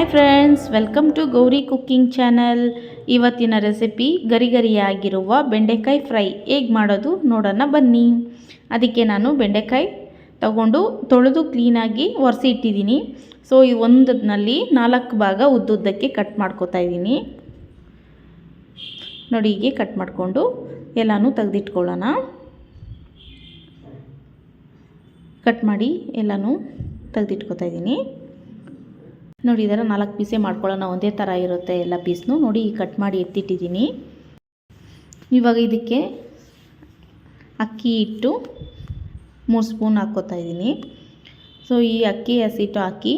Hi friends welcome to Gauri cooking channel ಇವತ್ತಿನ recipe ಗರಿ ಗರಿಯಾಗಿರುವ ಬೆಂಡೆಕಾಯಿ ಫ್ರೈ ಹೇಗೆ ಮಾಡೋದು ನೋಡೋಣ ಬನ್ನಿ. ಅದಕ್ಕೆ ನಾನು ಬೆಂಡೆಕಾಯಿ ತಗೊಂಡು ತೊಳೆದು ಕ್ಲೀನಾಗಿ ಒರೆಸಿ ಇಟ್ಟಿದ್ದೀನಿ. ಸೊ ಈ ಒಂದನಲ್ಲಿ ನಾಲ್ಕು ಭಾಗ ಉದ್ದುದ್ದಕ್ಕೆ ಕಟ್ ಮಾಡ್ಕೋತಾ ಇದ್ದೀನಿ. ನೋಡಿ, ಹೀಗೆ ಕಟ್ ಮಾಡಿಕೊಂಡು ಎಲ್ಲನೂ ತೆಗೆದಿಟ್ಕೊಳ್ಳೋಣ. ಕಟ್ ಮಾಡಿ ಎಲ್ಲನೂ ತೆಗೆದಿಟ್ಕೋತಾ ಇದ್ದೀನಿ. ನೋಡಿ ಇದರ ನಾಲ್ಕು ಪೀಸೇ ಮಾಡ್ಕೊಳ್ಳೋಣ. ಒಂದೇ ಥರ ಇರುತ್ತೆ ಎಲ್ಲ ಪೀಸ್ನು. ನೋಡಿ ಕಟ್ ಮಾಡಿ ಎತ್ತಿಟ್ಟಿದ್ದೀನಿ. ಇವಾಗ ಇದಕ್ಕೆ ಅಕ್ಕಿ ಹಿಟ್ಟು ಮೂರು ಸ್ಪೂನ್ ಹಾಕ್ಕೋತಾ ಇದ್ದೀನಿ. ಸೊ ಈ ಅಕ್ಕಿ, ಹಸಿಟ್ಟು ಹಾಕಿ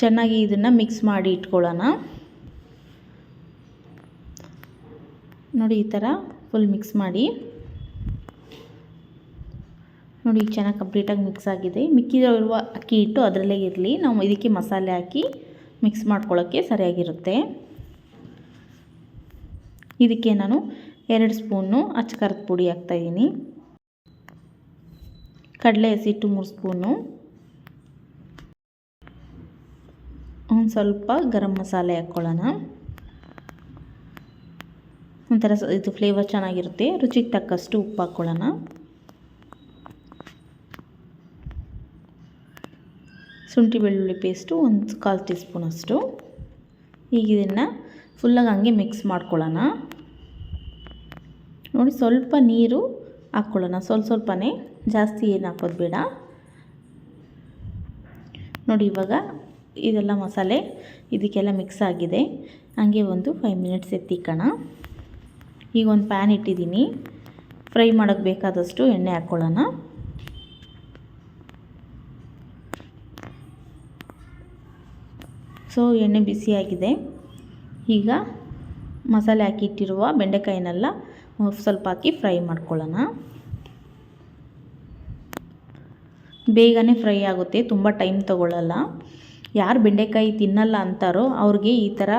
ಚೆನ್ನಾಗಿ ಇದನ್ನು ಮಿಕ್ಸ್ ಮಾಡಿ ಇಟ್ಕೊಳ್ಳೋಣ. ನೋಡಿ, ಈ ಥರ ಫುಲ್ ಮಿಕ್ಸ್ ಮಾಡಿ. ನೋಡಿ, ಚೆನ್ನಾಗಿ ಕಂಪ್ಲೀಟಾಗಿ ಮಿಕ್ಸ್ ಆಗಿದೆ. ಮಿಕ್ಕಿರುವ ಅಕ್ಕಿ ಹಿಟ್ಟು ಅದರಲ್ಲೇ ಇರಲಿ. ನಾವು ಇದಕ್ಕೆ ಮಸಾಲೆ ಹಾಕಿ ಮಿಕ್ಸ್ ಮಾಡ್ಕೊಳ್ಳೋಕ್ಕೆ ಸರಿಯಾಗಿರುತ್ತೆ. ಇದಕ್ಕೆ ನಾನು ಎರಡು ಸ್ಪೂನು ಅಚ್ಚಕಾರದ ಪುಡಿ ಹಾಕ್ತಾಯಿದ್ದೀನಿ ಕಡಲೆ ಹಸಿಟ್ಟು ಮೂರು ಸ್ಪೂನು. ಒಂದು ಸ್ವಲ್ಪ ಗರಂ ಮಸಾಲೆ ಹಾಕ್ಕೊಳ್ಳೋಣ. ಒಂಥರ ಇದು ಫ್ಲೇವರ್ ಚೆನ್ನಾಗಿರುತ್ತೆ, ರುಚಿಗೆ ತಕ್ಕಷ್ಟು ಉಪ್ಪು ಹಾಕ್ಕೊಳ್ಳೋಣ. ಶುಂಠಿ ಬೆಳ್ಳುಳ್ಳಿ ಪೇಸ್ಟು ಒಂದು ಕಾಲು ಟೀ ಸ್ಪೂನಷ್ಟು ಈಗ ಇದನ್ನು ಫುಲ್ಲಾಗಿ ಹಂಗೆ ಮಿಕ್ಸ್ ಮಾಡ್ಕೊಳ್ಳೋಣ ನೋಡಿ ಸ್ವಲ್ಪ ನೀರು ಹಾಕ್ಕೊಳ್ಳೋಣ ಸ್ವಲ್ಪ ಸ್ವಲ್ಪನೇ. ಜಾಸ್ತಿ ಏನು ಹಾಕೋದು ಬೇಡ. ನೋಡಿ ಇವಾಗ ಇದೆಲ್ಲ ಮಸಾಲೆ ಇದಕ್ಕೆಲ್ಲ ಮಿಕ್ಸ್ ಆಗಿದೆ. ಹಂಗೆ ಒಂದು ಫೈವ್ ಮಿನಿಟ್ಸ್ ಎತ್ತಿಕ್ಕೋಣ ಈಗ ಒಂದು ಪ್ಯಾನ್ ಇಟ್ಟಿದ್ದೀನಿ. ಫ್ರೈ ಮಾಡೋಕ್ಕೆ ಬೇಕಾದಷ್ಟು ಎಣ್ಣೆ ಹಾಕ್ಕೊಳ್ಳೋಣ ಸೊ ಎಣ್ಣೆ ಬಿಸಿಯಾಗಿದೆ ಈಗ ಮಸಾಲೆ ಹಾಕಿಟ್ಟಿರುವ ಬೆಂಡೆಕಾಯಿನೆಲ್ಲ ಸ್ವಲ್ಪ ಹಾಕಿ ಫ್ರೈ ಮಾಡ್ಕೊಳ್ಳೋಣ. ಬೇಗನೆ ಫ್ರೈ ಆಗುತ್ತೆ, ತುಂಬ ಟೈಮ್ ತಗೊಳ್ಳಲ್ಲ ಯಾರು ಬೆಂಡೆಕಾಯಿ ತಿನ್ನಲ್ಲ ಅಂತಾರೋ ಅವ್ರಿಗೆ ಈ ಥರ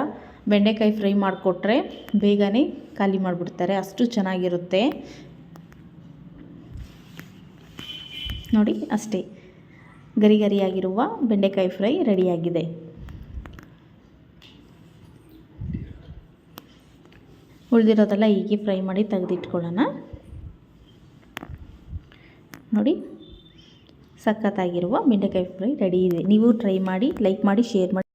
ಬೆಂಡೆಕಾಯಿ ಫ್ರೈ ಮಾಡಿಕೊಟ್ರೆ ಬೇಗನೆ ಖಾಲಿ ಮಾಡಿಬಿಡ್ತಾರೆ, ಅಷ್ಟು ಚೆನ್ನಾಗಿರುತ್ತೆ. ನೋಡಿ ಅಷ್ಟೇ, ಗರಿ ಗರಿಯಾಗಿರುವ ಬೆಂಡೆಕಾಯಿ ಫ್ರೈ ರೆಡಿಯಾಗಿದೆ. ಉಳಿದಿರೋದೆಲ್ಲ ಹೀಗೆ ಫ್ರೈ ಮಾಡಿ ತೆಗೆದಿಟ್ಕೊಳ್ಳೋಣ. ನೋಡಿ, ಸಖತ್ತಾಗಿರುವ ಬೆಂಡೆಕಾಯಿ ಫ್ರೈ ರೆಡಿ ಇದೆ. ನೀವು ಟ್ರೈ ಮಾಡಿ, ಲೈಕ್ ಮಾಡಿ, ಶೇರ್ ಮಾಡಿ.